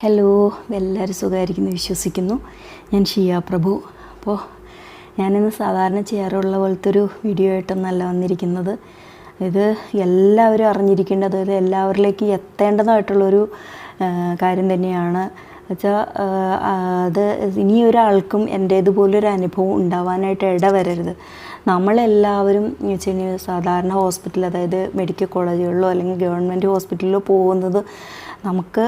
Hello എല്ലാവരും സുഖമായിരിക്കുന്നു വിശ്വസിക്കുന്നു. ഞാൻ ഷിയ പ്രഭു. അപ്പോൾ ഞാനിന്ന് സാധാരണ ചെയ്യാറുള്ള പോലത്തെ ഒരു വീഡിയോ ആയിട്ടൊന്നല്ല വന്നിരിക്കുന്നത്. ഇത് എല്ലാവരും അറിഞ്ഞിരിക്കേണ്ടത് ഇത് എല്ലാവരിലേക്ക് എത്തേണ്ടതായിട്ടുള്ളൊരു കാര്യം തന്നെയാണ്. വെച്ചാൽ അത് ഇനി ഒരാൾക്കും എന്റേതുപോലൊരു അനുഭവം ഉണ്ടാവാനായിട്ട് ഇടവരരുത്. നമ്മളെല്ലാവരും എന്ന് വെച്ച് കഴിഞ്ഞാൽ സാധാരണ ഹോസ്പിറ്റൽ അതായത് മെഡിക്കൽ കോളേജുകളിലോ അല്ലെങ്കിൽ ഗവൺമെന്റ് ഹോസ്പിറ്റലിലോ പോകുന്നത് നമുക്ക്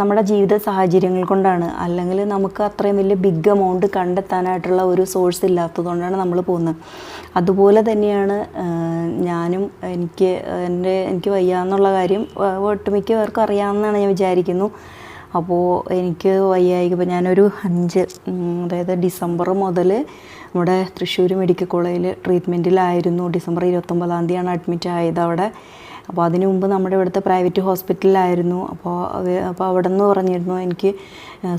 നമ്മുടെ ജീവിത സാഹചര്യങ്ങൾ കൊണ്ടാണ്. അല്ലെങ്കിൽ നമുക്ക് അത്രയും വലിയ ബിഗ് എമൗണ്ട് കണ്ടെത്താനായിട്ടുള്ള ഒരു സോഴ്സ് ഇല്ലാത്തതുകൊണ്ടാണ് നമ്മൾ പോകുന്നത്. അതുപോലെ തന്നെയാണ് ഞാനും എനിക്ക് എന്റെ എനിക്ക് വയ്യാന്നുള്ള കാര്യം ഒട്ടുമിക്ക പേർക്കും അറിയാമെന്നാണ് ഞാൻ വിചാരിക്കുന്നു. അപ്പോൾ എനിക്ക് വയ്യായിക്കുമ്പോൾ ഞാനൊരു അഞ്ച് അതായത് ഡിസംബർ മുതൽ നമ്മുടെ തൃശ്ശൂർ മെഡിക്കൽ കോളേജിൽ ട്രീറ്റ്മെന്റിലായിരുന്നു ഡിസംബർ ഇരുപത്തൊമ്പതാം തീയതിയാണ് അഡ്മിറ്റ് ആയത് അവിടെ. അപ്പോൾ അതിനു മുമ്പ് നമ്മുടെ ഇവിടുത്തെ പ്രൈവറ്റ് ഹോസ്പിറ്റലിലായിരുന്നു. അപ്പോൾ അപ്പോൾ അവിടെ നിന്ന് പറഞ്ഞിരുന്നു എനിക്ക്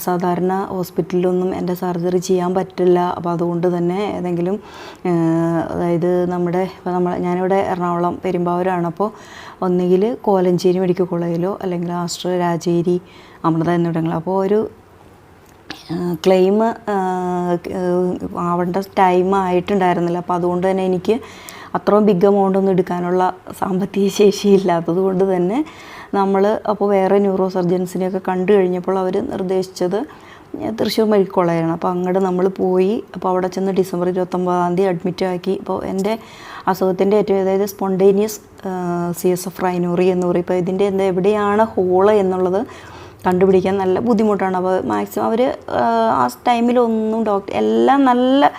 സാധാരണ ഹോസ്പിറ്റലിലൊന്നും എന്റെ സർജറി ചെയ്യാൻ പറ്റില്ല. അപ്പോൾ അതുകൊണ്ട് തന്നെ ഏതെങ്കിലും അതായത് നമ്മുടെ ഇപ്പോൾ നമ്മൾ ഞാനിവിടെ എറണാകുളം പെരുമ്പാവൂരാണ്. അപ്പോൾ ഒന്നുകിൽ കോലഞ്ചേരി മെഡിക്കൽ കോളേജിലോ അല്ലെങ്കിൽ ആസ്റ്റർ രാജേരി അമൃത എന്നിവിടങ്ങളിൽ അപ്പോൾ ഒരു ക്ലെയിം ആവേണ്ട ടൈം ആയിട്ടുണ്ടായിരുന്നില്ല. അപ്പോൾ അതുകൊണ്ട് തന്നെ എനിക്ക് അത്രയും ബിഗ് എമൗണ്ട് ഒന്നും എടുക്കാനുള്ള സാമ്പത്തിക ശേഷി ഇല്ലാത്തത് കൊണ്ട് തന്നെ നമ്മൾ അപ്പോൾ വേറെ ന്യൂറോ സർജൻസിനെയൊക്കെ കണ്ടു കഴിഞ്ഞപ്പോൾ അവർ നിർദ്ദേശിച്ചത് തൃശ്ശൂർ മെഡിക്കൽ കോളേജാണ് അപ്പോൾ അങ്ങോട്ട് നമ്മൾ പോയി അപ്പോൾ അവിടെ ചെന്ന് ഡിസംബർ ഇരുപത്തൊമ്പതാം തീയതി അഡ്മിറ്റ് ആക്കി. അപ്പോൾ എന്റെ അസുഖത്തിന്റെ ഏറ്റവും അതായത് spontaneous C S F rhinorrhoea എന്ന് പറയും. ഇപ്പോൾ ഇതിന്റെ എന്താ എവിടെയാണ് ഹോൾ എന്നുള്ളത് കണ്ടുപിടിക്കാൻ നല്ല ബുദ്ധിമുട്ടാണ്. അപ്പോൾ മാക്സിമം അവർ ആ ടൈമിലൊന്നും ഡോക്ടർ എല്ലാം നല്ല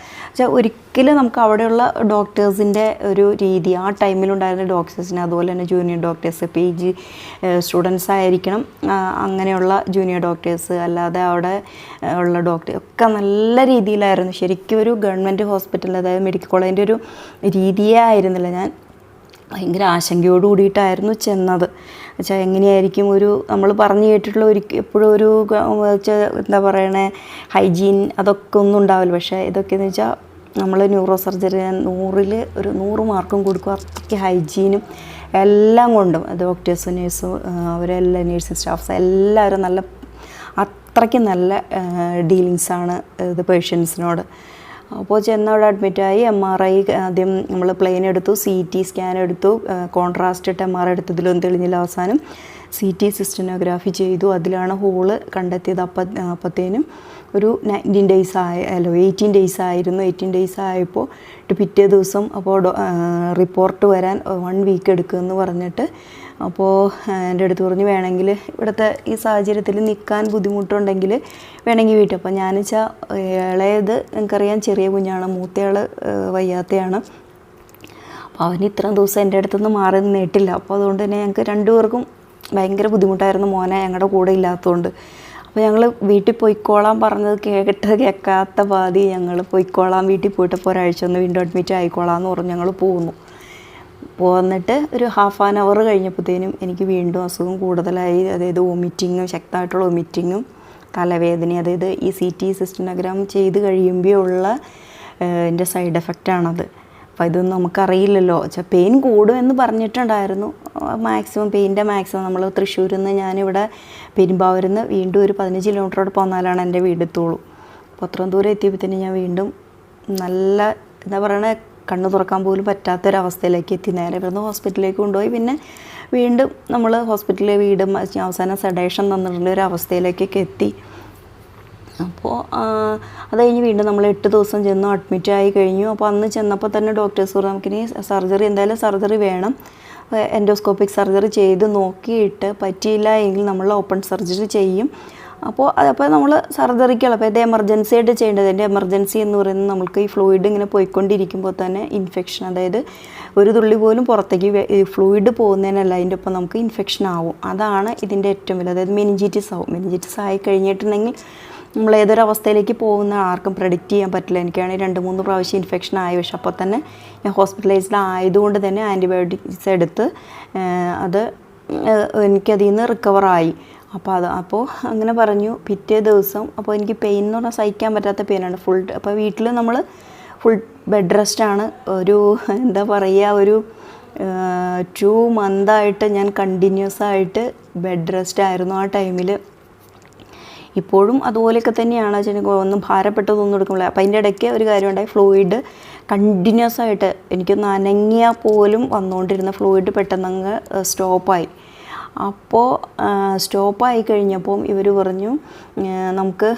ഒരിക്കലും നമുക്ക് അവിടെയുള്ള ഡോക്ടേഴ്സിന്റെ ഒരു രീതി ആ ടൈമിലുണ്ടായിരുന്ന ഡോക്ടേഴ്സിനെ അതുപോലെ തന്നെ junior doctors P G students ആയിരിക്കണം അങ്ങനെയുള്ള ജൂനിയർ ഡോക്ടേഴ്സ് അല്ലാതെ അവിടെ ഉള്ള ഡോക്ടർ ഒക്കെ നല്ല രീതിയിലായിരുന്നു. ശരിക്കും ഒരു ഗവൺമെന്റ് ഹോസ്പിറ്റൽ അതായത് മെഡിക്കൽ കോളേജിന്റെ ഒരു രീതിയേ ആയിരുന്നില്ല. ഞാൻ ഭയങ്കര ആശങ്കയോട് കൂടിയിട്ടായിരുന്നു ചെന്നത്. വെച്ചാൽ എങ്ങനെയായിരിക്കും ഒരു നമ്മൾ പറഞ്ഞു കേട്ടിട്ടുള്ള ഒരു എപ്പോഴും ഒരു എന്താ പറയണേ ഹൈജീൻ അതൊക്കെ ഒന്നും ഉണ്ടാവില്ല. പക്ഷേ ഇതൊക്കെയെന്ന് വെച്ചാൽ നമ്മൾ ന്യൂറോ സർജറി നൂറിൽ ഒരു നൂറ് മാർക്കും കൊടുക്കും അത്രയ്ക്ക് ഹൈജീനും എല്ലാം കൊണ്ടും. ഡോക്ടേഴ്സും നേഴ്സും അവരെല്ലാം നേഴ്സിംഗ് സ്റ്റാഫ്സ് എല്ലാവരും നല്ല അത്രയ്ക്ക് നല്ല ഡീലിങ്സാണ് ഇത് പേഷ്യൻസിനോട്. അപ്പോൾ ചെന്ന് അവിടെ അഡ്മിറ്റായി എം ആർ ഐ ആദ്യം നമ്മൾ പ്ലെയിൻ എടുത്തു സി ടി സ്കാൻ എടുത്തു കോൺട്രാസ്റ്റ് ഇട്ട് എം ആർ ഐ എടുത്തതിലൊന്നും തെളിഞ്ഞില്ല അവസാനം. സി ടി സിസ്റ്റനോഗ്രാഫി ചെയ്തു. അതിലാണ് ഹോൾ കണ്ടെത്തിയത് അപ്പം അപ്പത്തേനും. ഒരു നയന്റീൻ ഡേയ്സ് ആയ അല്ലോ എയ്റ്റീൻ ഡേയ്സ് ആയിരുന്നു. എയ്റ്റീൻ ഡേയ്സ് ആയപ്പോൾ പിറ്റേ ദിവസം അപ്പോൾ റിപ്പോർട്ട് വരാൻ വൺ വീക്ക് എടുക്കുമെന്ന് പറഞ്ഞിട്ട് അപ്പോൾ എന്റെ അടുത്ത് പറഞ്ഞു വേണമെങ്കിൽ ഇവിടുത്തെ ഈ സാഹചര്യത്തിൽ നിൽക്കാൻ ബുദ്ധിമുട്ടുണ്ടെങ്കിൽ വേണമെങ്കിൽ വീട്ടിൽ അപ്പോൾ ഞാൻ വെച്ചാൽ ഇളയത് എനിക്കറിയാം ചെറിയ കുഞ്ഞാണ് മൂത്തയാൾ വയ്യാത്തയാണ്. അപ്പോൾ അവന് ഇത്രയും ദിവസം എന്റെ അടുത്തുനിന്ന് മാറി നിന്നിട്ടില്ല. അപ്പോൾ അതുകൊണ്ട് തന്നെ ഞങ്ങൾക്ക് രണ്ടുപേർക്കും ഭയങ്കര ബുദ്ധിമുട്ടായിരുന്നു മോനെ ഞങ്ങളുടെ കൂടെ ഇല്ലാത്തതുകൊണ്ട്. അപ്പോൾ ഞങ്ങൾ വീട്ടിൽ പോയിക്കോളാം പറഞ്ഞത് കേട്ട് കേൾക്കാത്ത പാതി ഞങ്ങൾ പോയിക്കോളാം വീട്ടിൽ പോയിട്ട് ഒരാഴ്ച ഒന്ന് വീണ്ടും അഡ്മിറ്റ് ആയിക്കോളാം എന്ന് പറഞ്ഞ് ഞങ്ങൾ പോന്നു. പോന്നിട്ട് ഒരു ഹാഫ് ആൻ അവർ കഴിഞ്ഞപ്പോഴത്തേനും എനിക്ക് വീണ്ടും അസുഖം കൂടുതലായി. അതായത് വൊമിറ്റിങ്ങും ശക്തമായിട്ടുള്ള വൊമിറ്റിങ്ങും തലവേദന അതായത് ഈ സി ടി സിസ്റ്റനോഗ്രാം ചെയ്ത് കഴിയുമ്പോൾ ഉള്ള എന്റെ സൈഡ് എഫക്റ്റാണത് അപ്പോൾ ഇതൊന്നും നമുക്കറിയില്ലല്ലോ. വെച്ചാൽ പെയിൻ കൂടും എന്ന് പറഞ്ഞിട്ടുണ്ടായിരുന്നു. മാക്സിമം പെയിന്റെ മാക്സിമം നമ്മൾ തൃശ്ശൂരിൽ നിന്ന് ഞാനിവിടെ പെരുമ്പാവൂരിൽ നിന്ന് വീണ്ടും ഒരു പതിനഞ്ച് കിലോമീറ്ററോട് പോന്നാലാണ് എന്റെ വീടെത്തുള്ളൂ അപ്പോൾ അത്രയും ദൂരം എത്തിയപ്പോഴത്തേനും ഞാൻ വീണ്ടും നല്ല എന്താ പറയണ കണ്ണു തുറക്കാൻ പോലും പറ്റാത്തൊരവസ്ഥയിലേക്ക് എത്തി. നേരെ ഇവിടുന്ന് ഹോസ്പിറ്റലിലേക്ക് കൊണ്ടുപോയി. പിന്നെ വീണ്ടും നമ്മൾ ഹോസ്പിറ്റലിലെ വീടും അവസാനം സെഡേഷൻ തന്നിട്ടുള്ള ഒരു അവസ്ഥയിലേക്കൊക്കെ എത്തി. അപ്പോൾ അത് കഴിഞ്ഞ് വീണ്ടും നമ്മൾ എട്ട് ദിവസം ചെന്നു അഡ്മിറ്റ് ആയി കഴിഞ്ഞു. അപ്പോൾ അന്ന് ചെന്നപ്പോൾ തന്നെ ഡോക്ടേഴ്സ് പറഞ്ഞു നമുക്കിനി സർജറി എന്തായാലും സർജറി വേണം. എൻഡോസ്കോപ്പിക് സർജറി ചെയ്ത് നോക്കിയിട്ട് പറ്റിയില്ല എങ്കിൽ നമ്മൾ ഓപ്പൺ സർജറി ചെയ്യും. അപ്പോൾ അതപ്പോൾ നമ്മൾ സർജറിക്കുള്ള അപ്പോൾ ഇത് എമർജൻസി ആയിട്ട് ചെയ്യേണ്ടത്. എന്റെ എമർജൻസി എന്ന് പറയുന്നത് നമുക്ക് ഈ ഫ്ലൂയിഡ് ഇങ്ങനെ പോയിക്കൊണ്ടിരിക്കുമ്പോൾ തന്നെ ഇൻഫെക്ഷൻ അതായത് ഒരു തുള്ളി പോലും പുറത്തേക്ക് ഫ്ലൂയിഡ് പോകുന്നതിനല്ല അതിന്റെ ഒപ്പം നമുക്ക് ഇൻഫെക്ഷൻ ആവും. അതാണ് ഇതിന്റെ ഏറ്റവും വലിയ അതായത് മെനിഞ്ചിറ്റിസ് ആവും. മെനിഞ്ചിറ്റിസ് ആയി കഴിഞ്ഞിട്ടുണ്ടെങ്കിൽ നമ്മൾ ഏതൊരു അവസ്ഥയിലേക്ക് പോകുന്ന ആർക്കും പ്രഡിക്റ്റ് ചെയ്യാൻ പറ്റില്ല. എനിക്കാണെങ്കിൽ രണ്ട് മൂന്ന് പ്രാവശ്യം ഇൻഫെക്ഷൻ ആയ. പക്ഷെ അപ്പോൾ തന്നെ ഞാൻ ഹോസ്പിറ്റലൈസ്ഡ് ആയതുകൊണ്ട് തന്നെ ആന്റിബയോട്ടിക്സ് എടുത്ത് അത് എനിക്കതിൽ നിന്ന് റിക്കവറായി അപ്പോൾ അത് അപ്പോൾ അങ്ങനെ പറഞ്ഞു. പിറ്റേ ദിവസം അപ്പോൾ എനിക്ക് പെയിൻ എന്ന് പറഞ്ഞാൽ സഹിക്കാൻ പറ്റാത്ത പെയിനാണ് ഫുൾ അപ്പോൾ വീട്ടിൽ നമ്മൾ ഫുൾ ബെഡ് റെസ്റ്റാണ് ഒരു എന്താ പറയുക ഒരു ടു മന്തായിട്ട് ഞാൻ കണ്ടിന്യൂസ് ആയിട്ട് ബെഡ് റെസ്റ്റ് ആയിരുന്നു ആ ടൈമിൽ ഇപ്പോഴും അതുപോലെയൊക്കെ തന്നെയാണ്. വെച്ചാൽ ഒന്നും ഭാരപ്പെട്ടതൊന്നും എടുക്കുന്നില്ല. അപ്പോൾ അതിന്റെ ഇടയ്ക്ക് ഒരു കാര്യം ഉണ്ടായി. ഫ്ലൂയിഡ് കണ്ടിന്യൂസ് ആയിട്ട് എനിക്കൊന്ന് അനങ്ങിയാൽ പോലും വന്നുകൊണ്ടിരുന്ന ഫ്ലൂയിഡ് പെട്ടെന്നങ്ങ് സ്റ്റോപ്പായി അപ്പോൾ സ്റ്റോപ്പായി കഴിഞ്ഞപ്പം ഇവർ പറഞ്ഞു നമുക്ക്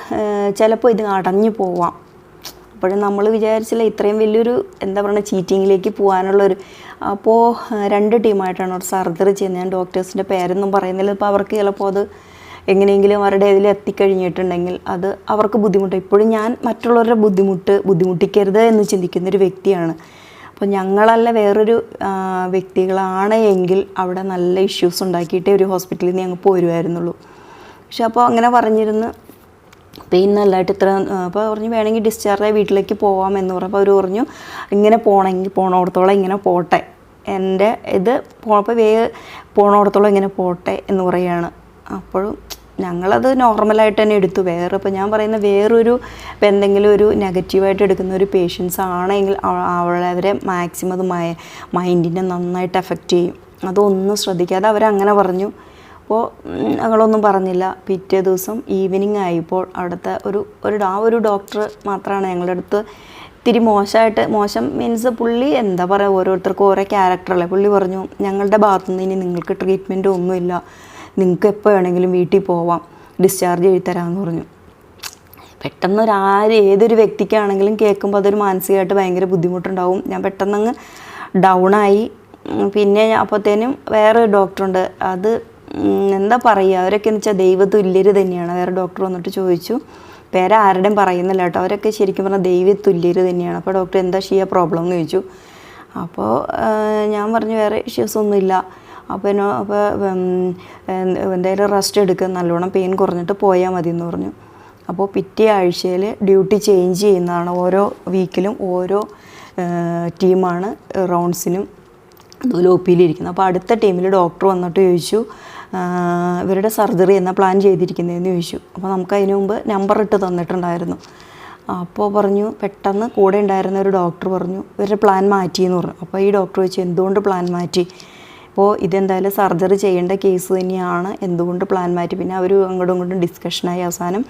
ചിലപ്പോൾ ഇത് അടഞ്ഞു പോവാം. അപ്പോഴും നമ്മൾ വിചാരിച്ചില്ല ഇത്രയും വലിയൊരു എന്താ പറയുക ചീറ്റിങ്ങിലേക്ക് പോകാനുള്ളൊരു അപ്പോൾ രണ്ട് ടീമായിട്ടാണ് അവിടെ സർജറി ചെയ്യുന്നത്. ഞാൻ ഡോക്ടേഴ്സിന്റെ പേരൊന്നും പറയുന്നില്ല. ഇപ്പോൾ അവർക്ക് ചിലപ്പോൾ അത് എങ്ങനെയെങ്കിലും അവരുടെ ഇതിൽ എത്തിക്കഴിഞ്ഞിട്ടുണ്ടെങ്കിൽ അത് അവർക്ക് ബുദ്ധിമുട്ട്. ഇപ്പോഴും ഞാൻ മറ്റുള്ളവരുടെ ബുദ്ധിമുട്ട് ബുദ്ധിമുട്ടിക്കരുത് എന്ന് ചിന്തിക്കുന്നൊരു വ്യക്തിയാണ് അപ്പോൾ ഞങ്ങളല്ല വേറൊരു വ്യക്തികളാണ് എങ്കിൽ അവിടെ നല്ല ഇഷ്യൂസ് ഉണ്ടാക്കിയിട്ടേ ഒരു ഹോസ്പിറ്റലിൽ നിന്ന് ഞങ്ങൾ പോരുമായിരുന്നുള്ളൂ പക്ഷെ അപ്പോൾ അങ്ങനെ പറഞ്ഞിരുന്ന്. പെയിൻ നല്ലതായിട്ട് ഇത്ര അപ്പോൾ പറഞ്ഞു വേണമെങ്കിൽ ഡിസ്ചാർജായി വീട്ടിലേക്ക് പോവാം എന്ന് പറഞ്ഞപ്പോൾ അവർ പറഞ്ഞു ഇങ്ങനെ പോകണമെങ്കിൽ പോണോടത്തോളം ഇങ്ങനെ പോട്ടെ. എന്റെ ഇത് പോണപ്പോൾ വേ പോണോടത്തോളം ഇങ്ങനെ പോട്ടെ എന്ന് പറയുകയാണ്. അപ്പോഴും ഞങ്ങളത് നോർമലായിട്ട് തന്നെ എടുത്തു. വേറെ ഇപ്പോൾ ഞാൻ പറയുന്ന വേറൊരു എന്തെങ്കിലും ഒരു നെഗറ്റീവായിട്ട് എടുക്കുന്ന ഒരു പേഷ്യൻസ് ആണെങ്കിൽ അവളവരെ മാക്സിമം അത് മൈൻഡിനെ നന്നായിട്ട് എഫക്റ്റ് ചെയ്യും. അതൊന്നും ശ്രദ്ധിക്കാതെ അവരങ്ങനെ പറഞ്ഞു. അപ്പോൾ ഞങ്ങളൊന്നും പറഞ്ഞില്ല. പിറ്റേ ദിവസം ഈവനിങ് ആയപ്പോൾ അവിടുത്തെ ഒരു ഒരു ആ ഒരു ഡോക്ടർ മാത്രമാണ് ഞങ്ങളുടെ അടുത്ത് ഇത്തിരി മോശമായിട്ട് മോശം മീൻസ് പുള്ളി എന്താ പറയുക ഓരോരുത്തർക്കും ഓരോ ക്യാരക്ടറല്ലേ പുള്ളി പറഞ്ഞു ഞങ്ങളുടെ ഭാഗത്തുനിന്ന് ഇനി നിങ്ങൾക്ക് ട്രീറ്റ്മെന്റ് ഒന്നുമില്ല. നിങ്ങൾക്ക് എപ്പോൾ വേണമെങ്കിലും വീട്ടിൽ പോവാം. ഡിസ്ചാർജ് എഴുതി തരാമെന്ന് പറഞ്ഞു. പെട്ടെന്ന് ഒരു ആര് ഏതൊരു വ്യക്തിക്കാണെങ്കിലും കേൾക്കുമ്പോൾ അതൊരു മാനസികമായിട്ട് ഭയങ്കര ബുദ്ധിമുട്ടുണ്ടാവും. ഞാൻ പെട്ടെന്നങ്ങ് ഡൗണായി പിന്നെ അപ്പോഴത്തേനും വേറെ ഡോക്ടറുണ്ട് അത് എന്താ പറയുക അവരൊക്കെ എന്ന് വെച്ചാൽ ദൈവതുല്യർ തന്നെയാണ്. വേറെ ഡോക്ടർ വന്നിട്ട് ചോദിച്ചു. പേര് ആരുടെയും പറയുന്നില്ല കേട്ടോ. അവരൊക്കെ ശരിക്കും പറഞ്ഞാൽ ദൈവതുല്യർ തന്നെയാണ്. അപ്പോൾ ഡോക്ടർ എന്താ ചെയ്യുക പ്രോബ്ലം എന്ന് ചോദിച്ചു. അപ്പോൾ ഞാൻ പറഞ്ഞു വേറെ ഇഷ്യൂസ് ഒന്നുമില്ല. എന്നോ അപ്പോൾ എന്തായാലും റെസ്റ്റ് എടുക്കുക നല്ലോണം പെയിൻ കുറഞ്ഞിട്ട് പോയാൽ മതി എന്ന് പറഞ്ഞു. അപ്പോൾ പിറ്റേ ആഴ്ചയിൽ ഡ്യൂട്ടി ചേഞ്ച് ചെയ്യുന്നതാണ് ഓരോ വീക്കിലും ഓരോ ടീമാണ് റൗണ്ട്സിനും അതുപോലെ ഒ പിയിലിരിക്കുന്നത് അപ്പോൾ അടുത്ത ടീമിൽ ഡോക്ടർ വന്നിട്ട് ചോദിച്ചു ഇവരുടെ സർജറി എന്നാ പ്ലാൻ ചെയ്തിരിക്കുന്നതെന്ന് ചോദിച്ചു. അപ്പോൾ നമുക്ക് അതിന് മുമ്പ് നമ്പർ ഇട്ട് തന്നിട്ടുണ്ടായിരുന്നു. അപ്പോൾ പറഞ്ഞു പെട്ടെന്ന് കൂടെ ഉണ്ടായിരുന്ന ഒരു ഡോക്ടർ പറഞ്ഞു ഇവരുടെ പ്ലാൻ മാറ്റി എന്ന് പറഞ്ഞു. അപ്പോൾ ഈ ഡോക്ടർ ചോദിച്ചു എന്തുകൊണ്ട് പ്ലാൻ മാറ്റി? അപ്പോൾ ഇതെന്തായാലും സർജറി ചെയ്യേണ്ട കേസ് തന്നെയാണ്. എന്തുകൊണ്ട് പ്ലാൻ മാറ്റി? പിന്നെ അവർ അങ്ങോട്ടും ഇങ്ങോട്ടും ഡിസ്കഷനായി അവസാനം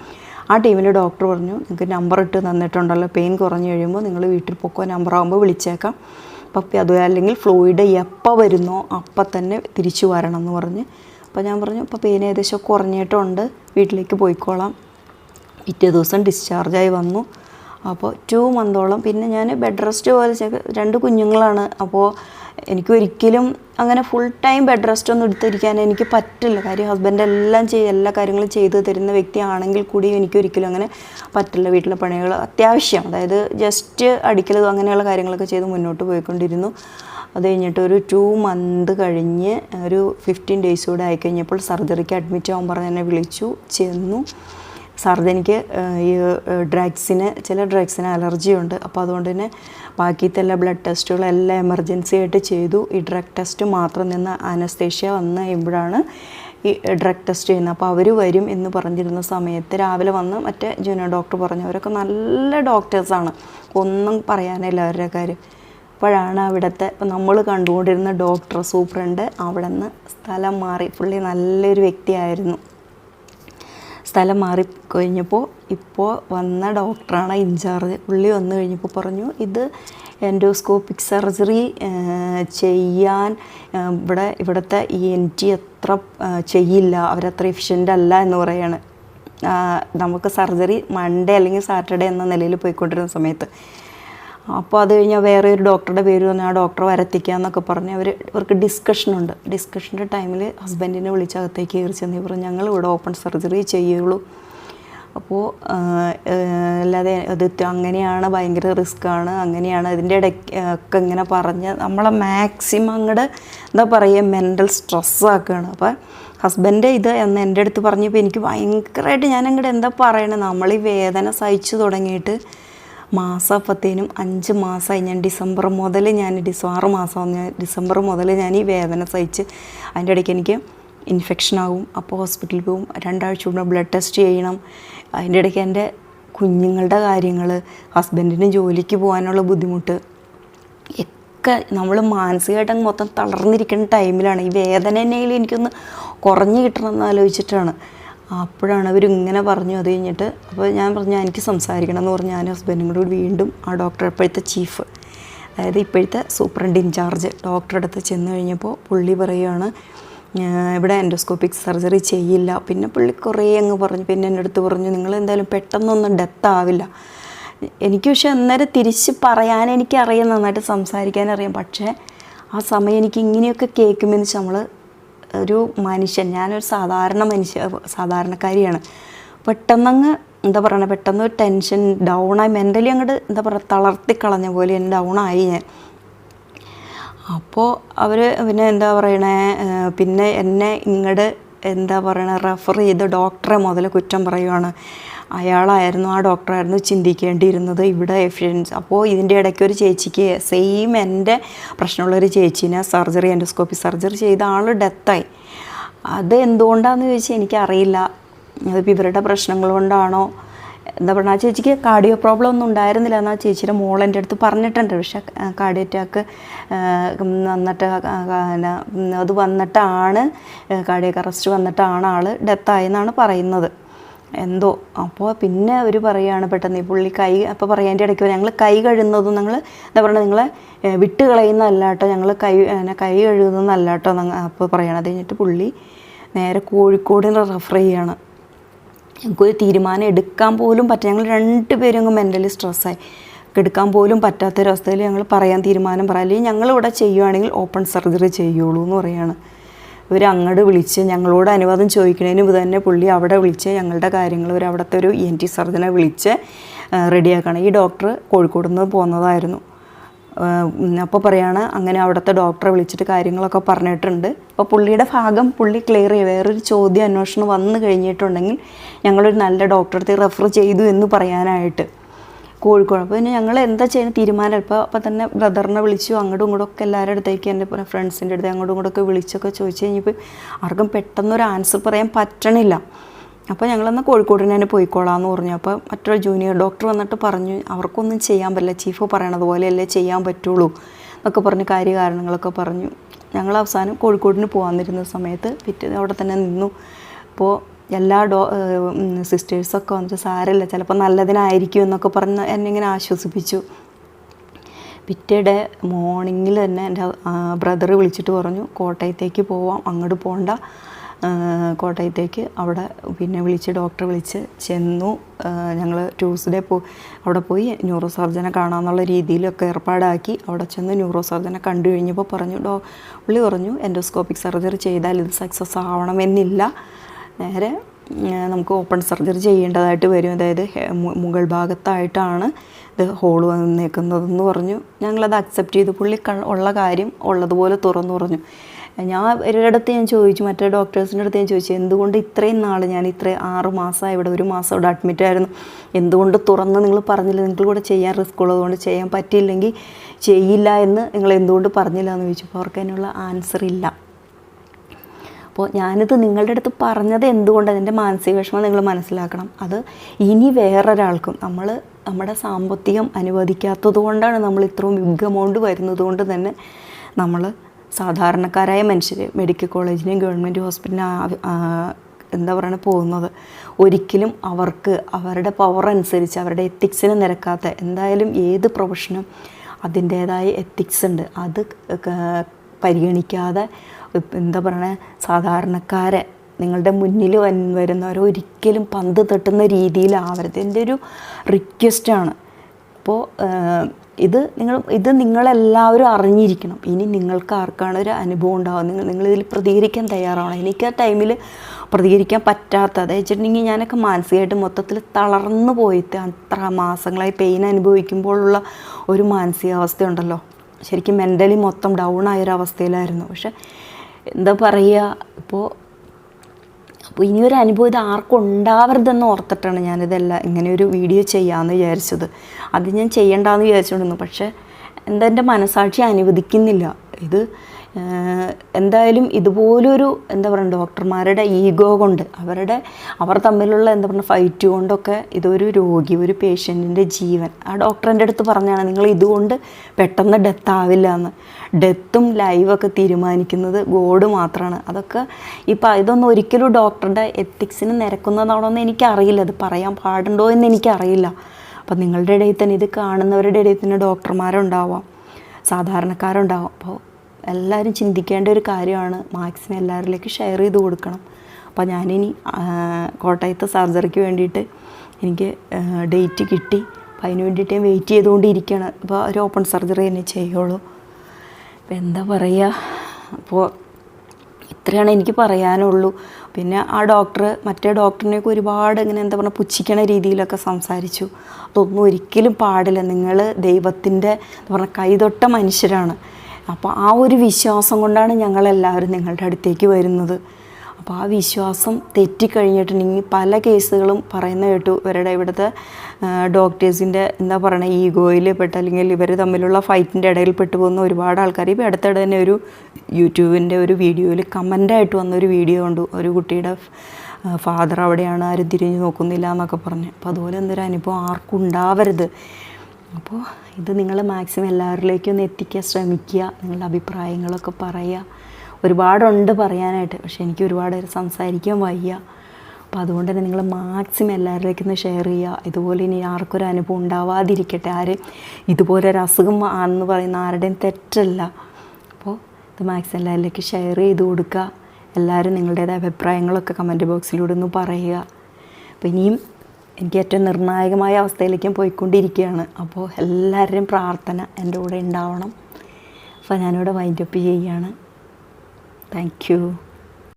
ആ ടീമിലെ ഡോക്ടർ പറഞ്ഞു നിങ്ങൾക്ക് നമ്പർ ഇട്ട് തന്നിട്ടുണ്ടല്ലോ പെയിൻ കുറഞ്ഞു കഴിയുമ്പോൾ നിങ്ങൾ വീട്ടിൽ പൊക്കോ നമ്പർ ആകുമ്പോൾ വിളിച്ചേക്കാം. പപ്പി അത് അല്ലെങ്കിൽ ഫ്ലൂയിഡ് എപ്പോൾ വരുന്നോ അപ്പം തന്നെ തിരിച്ചു വരണം എന്ന് പറഞ്ഞ്. അപ്പോൾ ഞാൻ പറഞ്ഞു അപ്പോൾ പെയിൻ ഏകദേശം കുറഞ്ഞിട്ടുണ്ട് വീട്ടിലേക്ക് പോയിക്കോളാം. പിറ്റേ ദിവസം ഡിസ്ചാർജായി വന്നു. അപ്പോൾ ടു മന്തോളം പിന്നെ ഞാൻ ബെഡ് റെസ്റ്റ് പോലെ രണ്ട് കുഞ്ഞുങ്ങളാണ്. അപ്പോൾ എനിക്ക് ഒരിക്കലും അങ്ങനെ ഫുൾ ടൈം ബെഡ് റെസ്റ്റ് ഒന്നും എടുത്തിരിക്കാൻ എനിക്ക് പറ്റില്ല. കാര്യം ഹസ്ബൻഡ് എല്ലാം ചെയ്ത് എല്ലാ കാര്യങ്ങളും ചെയ്തു തരുന്ന വ്യക്തിയാണെങ്കിൽ കൂടിയും എനിക്ക് ഒരിക്കലും അങ്ങനെ പറ്റില്ല. വീട്ടിലെ പണികൾ അത്യാവശ്യം. അതായത് ജസ്റ്റ് അടിക്കലും അങ്ങനെയുള്ള കാര്യങ്ങളൊക്കെ ചെയ്ത് മുന്നോട്ട് പോയിക്കൊണ്ടിരുന്നു. അത് കഴിഞ്ഞിട്ട് ഒരു ടു മന്ത് കഴിഞ്ഞ് ഒരു ഫിഫ്റ്റീൻ ഡേയ്സ് കൂടെ ആയിക്കഴിഞ്ഞപ്പോൾ സർജറിക്ക് അഡ്മിറ്റ് ആവാൻ പറഞ്ഞ് എന്നെ വിളിച്ചു. ചെന്നു. സർജ് എനിക്ക് ഈ ഡ്രഗ്സിന് ചില ഡ്രഗ്സിന് അലർജി ഉണ്ട്. അപ്പോൾ അതുകൊണ്ട് തന്നെ ബാക്കിയത്തെ എല്ലാ ബ്ലഡ് ടെസ്റ്റുകളും എല്ലാം എമർജൻസി ആയിട്ട് ചെയ്തു. ഈ ഡ്രഗ് ടെസ്റ്റ് മാത്രം നിന്ന് അനസ്തേഷ്യ വന്ന് കഴിയുമ്പോഴാണ് ഈ ഡ്രഗ് ടെസ്റ്റ് ചെയ്യുന്നത്. അപ്പോൾ അവർ വരും എന്ന് പറഞ്ഞിരുന്ന സമയത്ത് രാവിലെ വന്ന് മറ്റേ ജൂനിയർ ഡോക്ടർ പറഞ്ഞു അവരൊക്കെ നല്ല ഡോക്ടേഴ്സാണ് ഒന്നും പറയാനില്ല അവരുടെ കാര്യം. അപ്പോഴാണ് അവിടുത്തെ നമ്മൾ കണ്ടുകൊണ്ടിരുന്ന ഡോക്ടർ സൂപ്രണ്ട് അവിടെ നിന്ന് സ്ഥലം മാറി. പുള്ളി നല്ലൊരു വ്യക്തിയായിരുന്നു. സ്ഥലം മാറി കഴിഞ്ഞപ്പോൾ ഇപ്പോൾ വന്ന ഡോക്ടറാണ് ഇൻചാർജ്. പുള്ളി വന്നു കഴിഞ്ഞപ്പോൾ പറഞ്ഞു ഇത് എൻഡോസ്കോപ്പിക് സർജറി ചെയ്യാൻ ഇവിടെ ഇവിടുത്തെ ഇ എൻ ടി അത്ര ചെയ്യില്ല. അവരത്ര എഫിഷ്യന്റ് അല്ല എന്ന് പറയാണ്. നമുക്ക് സർജറി മൺഡേ അല്ലെങ്കിൽ സാറ്റർഡേ എന്ന നിലയിൽ പോയിക്കൊണ്ടിരുന്ന സമയത്ത്. അപ്പോൾ അത് കഴിഞ്ഞാൽ വേറെ ഒരു ഡോക്ടറുടെ പേര് വന്ന് ആ ഡോക്ടറെ വരത്തിക്കുക എന്നൊക്കെ പറഞ്ഞ് അവർ ഇവർക്ക് ഡിസ്കഷനുണ്ട് ഡിസ്കഷന്റെ ടൈമിൽ ഹസ്ബൻഡിനെ വിളിച്ച് അകത്തേക്ക് കയറി ചെന്ന് പറഞ്ഞു ഞങ്ങൾ ഇവിടെ ഓപ്പൺ സർജറി ചെയ്യുള്ളൂ അപ്പോൾ അല്ലാതെ അത് അങ്ങനെയാണ് ഭയങ്കര റിസ്ക്കാണ് അങ്ങനെയാണ് അതിന്റെ ഇടയ്ക്ക് ഒക്കെ ഇങ്ങനെ പറഞ്ഞ് നമ്മളെ മാക്സിമം അങ്ങോട്ട് എന്താ പറയുക മെന്റൽ സ്ട്രെസ്സാക്കുകയാണ് അപ്പോൾ ഹസ്ബൻഡ് ഇത് എന്ന് എന്റെ അടുത്ത് പറഞ്ഞപ്പോൾ എനിക്ക് ഭയങ്കരമായിട്ട് ഞാൻ അങ്ങോട്ട് എന്താ പറയണത് നമ്മൾ ഈ വേദന സഹിച്ചു തുടങ്ങിയിട്ട് മാസം അപ്പത്തേനും അഞ്ച് മാസമായി ഞാൻ ഡിസംബർ മുതൽ ഞാൻ ഡിസ ആറ് മാസം ഞാൻ ഡിസംബർ മുതൽ ഞാൻ ഈ വേദന സഹിച്ച് അതിന്റെ ഇടയ്ക്ക് എനിക്ക് ഇൻഫെക്ഷൻ ആകും. അപ്പോൾ ഹോസ്പിറ്റലിൽ പോകും. രണ്ടാഴ്ച കൂടുമ്പോൾ ബ്ലഡ് ടെസ്റ്റ് ചെയ്യണം. അതിന്റെ ഇടയ്ക്ക് എന്റെ കുഞ്ഞുങ്ങളുടെ കാര്യങ്ങൾ ഹസ്ബൻഡിന് ജോലിക്ക് പോകാനുള്ള ബുദ്ധിമുട്ട് ഒക്കെ നമ്മൾ മാനസികമായിട്ട് അങ്ങ് മൊത്തം തളർന്നിരിക്കുന്ന ടൈമിലാണ് ഈ വേദന എന്നെങ്കിലും എനിക്കൊന്ന് കുറഞ്ഞു കിട്ടണം എന്ന് ആലോചിച്ചിട്ടാണ്. അപ്പോഴാണ് അവർ ഇങ്ങനെ പറഞ്ഞു അത് കഴിഞ്ഞിട്ട് അപ്പോൾ ഞാൻ പറഞ്ഞു എനിക്ക് സംസാരിക്കണം എന്ന് പറഞ്ഞ് ഞാൻ ഹസ്ബൻഡും കൂടി വീണ്ടും ആ ഡോക്ടർ ഇപ്പോഴത്തെ ചീഫ് അതായത് ഇപ്പോഴത്തെ സൂപ്രണ്ട് ഇൻചാർജ് ഡോക്ടറുടെ അടുത്ത് ചെന്ന് കഴിഞ്ഞപ്പോൾ പുള്ളി പറയുകയാണ് "ഞാൻ ഇവിടെ എൻഡോസ്കോപ്പിക് സർജറി ചെയ്യില്ല. പിന്നെ പുള്ളി കുറേ അങ്ങ് പറഞ്ഞു പിന്നെ എന്റെ അടുത്ത് പറഞ്ഞു നിങ്ങൾ എന്തായാലും പെട്ടെന്നൊന്നും ഡെത്ത് ആവില്ല. എനിക്ക് പക്ഷേ അന്നേരം തിരിച്ച് പറയാൻ എനിക്കറിയാം നന്നായിട്ട് സംസാരിക്കാൻ അറിയാം. പക്ഷേ ആ സമയം എനിക്ക് ഇങ്ങനെയൊക്കെ കേൾക്കുമ്പോൾ നമ്മൾ ഒരു മനുഷ്യൻ ഞാനൊരു സാധാരണ മനുഷ്യ സാധാരണക്കാരിയാണ്. പെട്ടെന്നങ്ങ് എന്താ പറയണ പെട്ടെന്ന് ടെൻഷൻ ഡൗണായി മെന്റലി അങ്ങോട്ട് എന്താ പറയുക തളർത്തി കളഞ്ഞ പോലെ ഞാൻ ഡൗണായി ഞാൻ. അപ്പോൾ അവർ പിന്നെ എന്താ പറയണേ പിന്നെ എന്നെ ഇങ്ങോട്ട് എന്താ പറയണേ റെഫർ ചെയ്ത് ഡോക്ടറെ മുതൽ കുറ്റം പറയുവാണ്. അയാളായിരുന്നു ആ ഡോക്ടറായിരുന്നു ചിന്തിക്കേണ്ടിയിരുന്നത് ഇവിടെ എഫിഷ്യൻസ് അപ്പോൾ ഇതിന്റെ ഇടയ്ക്ക് ഒരു ചേച്ചിക്ക് സെയിം എന്റെ പ്രശ്നമുള്ളൊരു ചേച്ചീനെ സർജറി എൻഡോസ്കോപ്പി സർജറി ചെയ്ത ആൾ ഡെത്തായി അത് എന്തുകൊണ്ടാണെന്ന് ചോദിച്ചാൽ എനിക്കറിയില്ല. അതിപ്പോൾ ഇവരുടെ പ്രശ്നങ്ങൾ കൊണ്ടാണോ? എന്താ പറയുക ആ ചേച്ചിക്ക് കാർഡിയോ പ്രോബ്ലം ഒന്നും ഉണ്ടായിരുന്നില്ല. എന്നാൽ ചേച്ചിയുടെ മോൾ എന്റെ അടുത്ത് പറഞ്ഞിട്ടുണ്ട്. പക്ഷേ കാർഡിയോ അറ്റാക്ക് വന്നിട്ട് അത് വന്നിട്ടാണ് കാർഡിയക്ക് അറസ്റ്റ് വന്നിട്ടാണ് ആൾ ഡെത്തായെന്നാണ് പറയുന്നത്. എന്തോ. അപ്പോൾ പിന്നെ അവർ പറയുകയാണ് പെട്ടെന്ന് ഈ പുള്ളി കൈ അപ്പോൾ പറയാം എന്റെ ഇടയ്ക്ക് ഞങ്ങൾ കൈ കഴുകുന്നതും ഞങ്ങൾ എന്താ പറയുക നിങ്ങളെ വിട്ട് കളയുന്നതല്ല കേട്ടോ. ഞങ്ങൾ കൈ കൈ കഴുകുന്നതല്ല കേട്ടോ. അപ്പോൾ പറയണം. അത് കഴിഞ്ഞിട്ട് പുള്ളി നേരെ കോഴിക്കോടിന് റെഫർ ചെയ്യാണ്. ഞങ്ങൾക്കൊരു തീരുമാനം എടുക്കാൻ പോലും പറ്റ ഞങ്ങൾ രണ്ട് പേരും അങ്ങ് മെന്റലി സ്ട്രെസ്സായി എടുക്കാൻ പോലും പറ്റാത്തൊരവസ്ഥയിൽ ഞങ്ങൾ പറയാൻ തീരുമാനം പറയാം അല്ലെങ്കിൽ ഞങ്ങളിവിടെ ചെയ്യുവാണെങ്കിൽ ഓപ്പൺ സർജറി ചെയ്യുള്ളൂ എന്ന് പറയാണ്. ഇവർ അങ്ങോട്ട് വിളിച്ച് ഞങ്ങളോട് അനുവാദം ചോദിക്കുന്നതിന് മുമ്പ് തന്നെ പുള്ളി അവിടെ വിളിച്ച് ഞങ്ങളുടെ കാര്യങ്ങൾ ഒരു അവിടുത്തെ ഒരു എൻ ടി സർജനെ വിളിച്ച് റെഡിയാക്കണം. ഈ ഡോക്ടർ കോഴിക്കോട് നിന്ന് പോകുന്നതായിരുന്നു അപ്പോൾ പറയാണ് അങ്ങനെ അവിടുത്തെ ഡോക്ടറെ വിളിച്ചിട്ട് കാര്യങ്ങളൊക്കെ പറഞ്ഞിട്ടുണ്ട്. അപ്പോൾ പുള്ളിയുടെ ഭാഗം പുള്ളി ക്ലിയർ ചെയ്യുക വേറൊരു ചോദ്യം അന്വേഷണം വന്നു കഴിഞ്ഞിട്ടുണ്ടെങ്കിൽ ഞങ്ങളൊരു നല്ല ഡോക്ടറെ റെഫർ ചെയ്തു എന്ന് പറയാനായിട്ട്. കോഴിക്കോട്. അപ്പോൾ പിന്നെ ഞങ്ങൾ എന്താ ചെയ്യുന്ന തീരുമാനം. ഇപ്പോൾ അപ്പോൾ തന്നെ ബ്രദറിനെ വിളിച്ചു. അങ്ങോട്ടും ഇങ്ങോട്ടും ഒക്കെ എല്ലാവരുടെ അടുത്തേക്ക് എന്റെ ഫ്രണ്ട്സിന്റെ അടുത്ത് അങ്ങോട്ടും ഇങ്ങോട്ടൊക്കെ വിളിച്ചൊക്കെ ചോദിച്ചു കഴിഞ്ഞപ്പോൾ ആർക്കും പെട്ടെന്നൊരു ആൻസർ പറയാൻ പറ്റണില്ല. അപ്പോൾ ഞങ്ങളെന്നാൽ കോഴിക്കോടിന് തന്നെ പോയിക്കോളാം എന്ന് പറഞ്ഞു. അപ്പോൾ മറ്റൊരു ജൂനിയർ ഡോക്ടർ വന്നിട്ട് പറഞ്ഞു അവർക്കൊന്നും ചെയ്യാൻ പറ്റില്ല. ചീഫ് പറയണത് പോലെയല്ലേ ചെയ്യാൻ പറ്റുള്ളൂ എന്നൊക്കെ പറഞ്ഞ് കാര്യകാരണങ്ങളൊക്കെ പറഞ്ഞു. ഞങ്ങൾ അവസാനം കോഴിക്കോടിന് പോകാൻ നിരുന്ന സമയത്ത് പിറ്റേ അവിടെ തന്നെ നിന്നു. അപ്പോൾ എല്ലാ ഡോ സിസ്റ്റേഴ്സൊക്കെ വന്നിട്ട് സാരമില്ല ചിലപ്പോൾ നല്ലതിനായിരിക്കും എന്നൊക്കെ പറഞ്ഞ് എന്നെ ഇങ്ങനെ ആശ്വസിപ്പിച്ചു. പിറ്റേടെ ഡേ മോർണിംഗിൽ തന്നെ എന്റെ ബ്രദർ വിളിച്ചിട്ട് പറഞ്ഞു കോട്ടയത്തേക്ക് പോവാം അങ്ങോട്ട് പോകണ്ട കോട്ടയത്തേക്ക് അവിടെ പിന്നെ വിളിച്ച് ഡോക്ടറെ വിളിച്ച് ചെന്നു. ഞങ്ങൾ ട്യൂസ്ഡേ പോ അവിടെ പോയി ന്യൂറോ സർജനെ കാണാമെന്നുള്ള രീതിയിലൊക്കെ ഏർപ്പാടാക്കി. അവിടെ ചെന്ന് ന്യൂറോ സർജനെ കണ്ടു കഴിഞ്ഞപ്പോൾ പറഞ്ഞു ഡോ പുള്ളി പറഞ്ഞു എൻഡോസ്കോപ്പിക് സർജറി ചെയ്താൽ ഇത് സക്സസ് ആവണമെന്നില്ല. നേരെ നമുക്ക് ഓപ്പൺ സർജറി ചെയ്യേണ്ടതായിട്ട് വരും. അതായത് മുകൾ ഭാഗത്തായിട്ടാണ് ഇത് ഹോൾ വന്നേക്കുന്നതെന്ന് പറഞ്ഞു. ഞങ്ങളത് അക്സെപ്റ്റ് ചെയ്തു. പുള്ളി ഉള്ള കാര്യം ഉള്ളതുപോലെ തുറന്നു പറഞ്ഞു. ഞാൻ ഒരിടത്ത് ഞാൻ ചോദിച്ചു മറ്റേ ഡോക്ടേഴ്സിന്റെ അടുത്ത് ഞാൻ ചോദിച്ചു എന്തുകൊണ്ട് ഇത്രയും നാൾ ഞാൻ ഇത്ര ആറ് മാസമായി ഇവിടെ ഒരു മാസം ഇവിടെ അഡ്മിറ്റ് ആയിരുന്നു? എന്തുകൊണ്ട് തുറന്ന് നിങ്ങൾ പറഞ്ഞില്ല? നിങ്ങൾ കൂടെ ചെയ്യാൻ റിസ്ക് ഉള്ളതുകൊണ്ട് ചെയ്യാൻ പറ്റിയില്ലെങ്കിൽ ചെയ്യില്ല എന്ന് നിങ്ങൾ എന്തുകൊണ്ട് പറഞ്ഞില്ല? എന്ന് ചോദിച്ചപ്പോൾ അവർക്ക് അതിനുള്ള ആൻസർ ഇല്ല. അപ്പോൾ ഞാനിത് നിങ്ങളുടെ അടുത്ത് പറഞ്ഞത് എന്തുകൊണ്ട് അതിന്റെ മാനസിക വിഷമം നിങ്ങൾ മനസ്സിലാക്കണം. അത് ഇനി വേറൊരാൾക്കും നമ്മൾ നമ്മുടെ സാമ്പത്തികം അനുവദിക്കാത്തത് കൊണ്ടാണ് നമ്മൾ ഇത്രയും ബിഗ് എമൗണ്ട് വരുന്നത് കൊണ്ട് തന്നെ നമ്മൾ സാധാരണക്കാരായ മനുഷ്യർ മെഡിക്കൽ കോളേജിനെയും ഗവൺമെന്റ് ഹോസ്പിറ്റലിനും എന്താ പറയുക പോകുന്നത്. ഒരിക്കലും അവർക്ക് അവരുടെ പവർ അനുസരിച്ച് അവരുടെ എത്തിക്സിന് നിരക്കാത്ത എന്തായാലും ഏത് പ്രൊഫഷനും അതിന്റേതായ എത്തിക്സ് ഉണ്ട്. അത് പരിഗണിക്കാതെ എന്താ പറയണേ? സാധാരണക്കാരെ നിങ്ങളുടെ മുന്നിൽ വൻ വരുന്നവർ ഒരിക്കലും പന്ത് തട്ടുന്ന രീതിയിലാവരുത്. എന്റെ ഒരു റിക്വസ്റ്റാണ് അപ്പോൾ ഇത് നിങ്ങൾ ഇത് നിങ്ങളെല്ലാവരും അറിഞ്ഞിരിക്കണം. ഇനി നിങ്ങൾക്ക് ആർക്കാണ് ഒരു അനുഭവം ഉണ്ടാവുക? നിങ്ങൾ നിങ്ങളിതിൽ പ്രതികരിക്കാൻ തയ്യാറാവണം. എനിക്ക് ആ ടൈമിൽ പ്രതികരിക്കാൻ പറ്റാത്ത അതായത് വെച്ചിട്ടുണ്ടെങ്കിൽ ഞാനൊക്കെ മാനസികമായിട്ട് മൊത്തത്തിൽ തളർന്നു പോയിട്ട് അത്ര മാസങ്ങളായി പെയിൻ അനുഭവിക്കുമ്പോഴുള്ള ഒരു മാനസികാവസ്ഥയുണ്ടല്ലോ. ശരിക്കും മെന്റലി മൊത്തം ഡൗൺ ആയൊരവസ്ഥയിലായിരുന്നു. പക്ഷെ എന്താ പറയുക ഇപ്പോൾ അപ്പോൾ ഇനി ഒരു അനുഭവം ഇത് ആർക്കും ഉണ്ടാവരുതെന്ന് ഓർത്തിട്ടാണ് ഞാനിതെല്ലാം ഇങ്ങനെ ഒരു വീഡിയോ ചെയ്യാമെന്ന് വിചാരിച്ചത്. അത് ഞാൻ ചെയ്യണ്ടെന്ന് വിചാരിച്ചുകൊണ്ടിരുന്നു പക്ഷേ എന്താ എന്റെ മനസാക്ഷി അനുവദിക്കുന്നില്ല. ഇത് എന്തായാലും ഇതുപോലൊരു എന്താ പറയുക ഡോക്ടർമാരുടെ ഈഗോ കൊണ്ട് അവരുടെ അവർ തമ്മിലുള്ള എന്താ പറയുക ഫൈറ്റ് കൊണ്ടൊക്കെ ഇതൊരു രോഗി ഒരു പേഷ്യന്റിന്റെ ജീവൻ. ആ ഡോക്ടറിന്റെ അടുത്ത് പറഞ്ഞാണ് നിങ്ങൾ ഇതുകൊണ്ട് പെട്ടെന്ന് ഡെത്ത് ആവില്ല എന്ന് ഡെത്തും ലൈവൊക്കെ തീരുമാനിക്കുന്നത് ഗോഡ് മാത്രമാണ് അതൊക്കെ ഇപ്പം ഇതൊന്നും ഒരിക്കലും ഡോക്ടറുടെ എത്തിക്സിന് നിരക്കുന്നതാണോ എന്ന് എനിക്കറിയില്ല. അത് പറയാൻ പാടുണ്ടോ എന്ന് എനിക്കറിയില്ല. അപ്പം നിങ്ങളുടെ ഇടയിൽ തന്നെ ഇത് കാണുന്നവരുടെ ഇടയിൽ തന്നെ ഡോക്ടർമാരുണ്ടാവാം സാധാരണക്കാരുണ്ടാവും. അപ്പോൾ എല്ലാവരും ചിന്തിക്കേണ്ട ഒരു കാര്യമാണ് മാക്സിമം എല്ലാവരിലേക്ക് ഷെയർ ചെയ്ത് കൊടുക്കണം. അപ്പോൾ ഞാനിനി കോട്ടയത്തെ സർജറിക്ക് വേണ്ടിയിട്ട് എനിക്ക് ഡേറ്റ് കിട്ടി. അപ്പോൾ അതിന് വേണ്ടിയിട്ട് ഞാൻ വെയിറ്റ് ചെയ്തുകൊണ്ടിരിക്കുകയാണ്. അപ്പോൾ ഒരു ഓപ്പൺ സർജറി തന്നെ ചെയ്യുള്ളൂ. അപ്പോൾ എന്താ പറയുക? അപ്പോൾ ഇത്രയാണ് എനിക്ക് പറയാനുള്ളൂ. പിന്നെ ആ ഡോക്ടർ മറ്റേ ഡോക്ടറിനെയൊക്കെ ഒരുപാട് ഇങ്ങനെ എന്താ പറയുക പുച്ഛിക്കണ രീതിയിലൊക്കെ സംസാരിച്ചു. അതൊന്നും ഒരിക്കലും പാടില്ല. നിങ്ങൾ ദൈവത്തിന്റെ എന്താ പറയുക കൈതൊട്ട മനുഷ്യരാണ്. അപ്പോൾ ആ ഒരു വിശ്വാസം കൊണ്ടാണ് ഞങ്ങളെല്ലാവരും നിങ്ങളുടെ അടുത്തേക്ക് വരുന്നത്. അപ്പോൾ ആ വിശ്വാസം തെറ്റിക്കഴിഞ്ഞിട്ടുണ്ടെങ്കിൽ പല കേസുകളും പറയുന്ന കേട്ടു. ഇവരുടെ ഇവിടുത്തെ ഡോക്ടേഴ്സിന്റെ എന്താ പറയുക ഈഗോയിൽ പെട്ട് അല്ലെങ്കിൽ ഇവർ തമ്മിലുള്ള ഫൈറ്റിന്റെ ഇടയിൽ പെട്ടുപോകുന്ന ഒരുപാട് ആൾക്കാർ. ഇപ്പോൾ അടുത്തിടെ തന്നെ ഒരു യൂട്യൂബിന്റെ ഒരു വീഡിയോയിൽ കമന്റായിട്ട് വന്ന ഒരു വീഡിയോ കണ്ടു. ഒരു കുട്ടിയുടെ ഫാദർ അവിടെയാണ് ആരും തിരിഞ്ഞു നോക്കുന്നില്ല എന്നൊക്കെ പറഞ്ഞ്. അപ്പോൾ അതുപോലെ എന്തൊരു അനുഭവം ആർക്കും ഉണ്ടാവരുത്. അപ്പോൾ ഇത് നിങ്ങൾ മാക്സിമം എല്ലാവരിലേക്കും ഒന്ന് എത്തിക്കാൻ ശ്രമിക്കുക നിങ്ങളുടെ അഭിപ്രായങ്ങളൊക്കെ പറയുക. ഒരുപാടുണ്ട് പറയാനായിട്ട് പക്ഷേ എനിക്ക് ഒരുപാട് സംസാരിക്കാൻ വയ്യ. അപ്പോൾ അതുകൊണ്ട് തന്നെ നിങ്ങൾ മാക്സിമം എല്ലാവരിലേക്കും ഒന്ന് ഷെയർ ചെയ്യുക. ഇതുപോലെ ഇനി ആർക്കൊരു അനുഭവം ഉണ്ടാവാതിരിക്കട്ടെ. ആര് ഇതുപോലെ ഒരു അസുഖം ആണെന്ന് പറയുന്ന ആരുടെയും തെറ്റല്ല. അപ്പോൾ ഇത് മാക്സിമം എല്ലാവരിലേക്ക് ഷെയർ ചെയ്ത് കൊടുക്കുക. എല്ലാവരും നിങ്ങളുടേതായ അഭിപ്രായങ്ങളൊക്കെ കമന്റ് ബോക്സിലൂടെ ഒന്ന് പറയുക. അപ്പോൾ ഇനിയും എനിക്ക് ഏറ്റവും നിർണായകമായ അവസ്ഥയിലേക്കും പോയിക്കൊണ്ടിരിക്കുകയാണ്. അപ്പോൾ എല്ലാവരുടെയും പ്രാർത്ഥന എന്റെ കൂടെ ഉണ്ടാവണം. അപ്പോൾ ഞാനിവിടെ വൈൻഡപ്പ് ചെയ്യുകയാണ്. Thank you